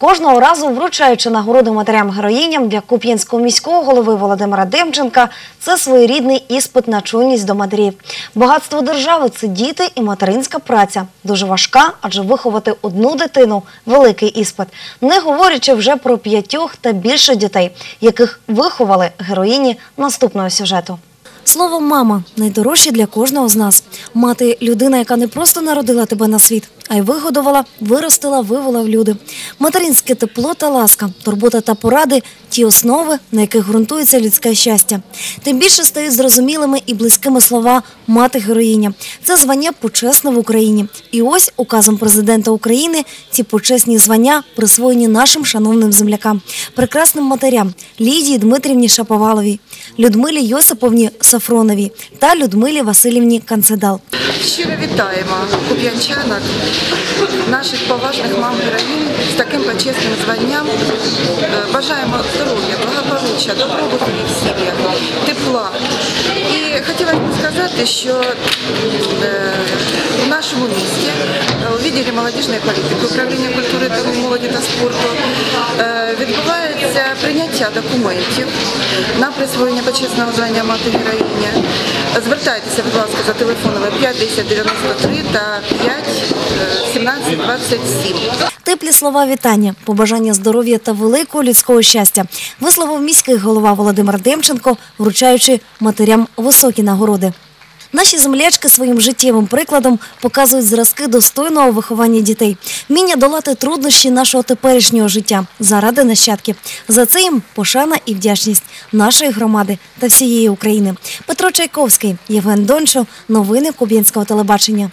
Кожного разу вручаючи нагороди матерям-героїням для Куп'янського міського голови Володимира Демченка, це своєрідний іспит на чуйність до матерів. Багатство держави це діти і материнська праця. Дуже важка, адже виховати одну дитину великий іспит. Не говорячи вже про п'ятьох та більше дітей, яких виховали героїні наступного сюжету. Слово мама найдорожче для кожного з нас. Мати людина, яка не просто народила тебе на світ, а й вигодувала, виростила, вивела в люди. Материнське тепло та ласка, турбота та поради ті основи, на яких ґрунтується людське щастя. Тим більше стають зрозумілими і близькими слова мати героїня. Це звання почесне в Україні. І ось указом президента України ці почесні звання присвоєні нашим шановним землякам, прекрасним матерям Лідії Дмитрівні Шаповаловій, Людмилі Йосиповні Сафроновій та Людмилі Васильівні Канцедал. Щиро вітаємо куп'янчанок, наших поважних мам героїнь з таким почесним званням. Е, Бажаємо здоров'я, благополуччя, добробуту в сім'ях, тепла. І хотіла б сказати, що відділі молодіжної політики, управління культури молоді та спорту е, відбувається прийняття документів на присвоєння почесного звання мати героїня. Звертайтеся, будь ласка, за телефонами 5 10 93 та 5 е, 17 27. Теплі слова вітання, побажання здоров'я та великого людського щастя висловив міський голова Володимир Демченко, вручаючи матерям високі нагороди. Наші землячки своїм життєвим прикладом показують зразки достойного виховання дітей, міння долати труднощі нашого теперішнього життя заради нащадків. За це їм пошана і вдячність нашої громади та всієї України. Петро Чайковський, Євген Дончо, новини Куб'янського телебачення.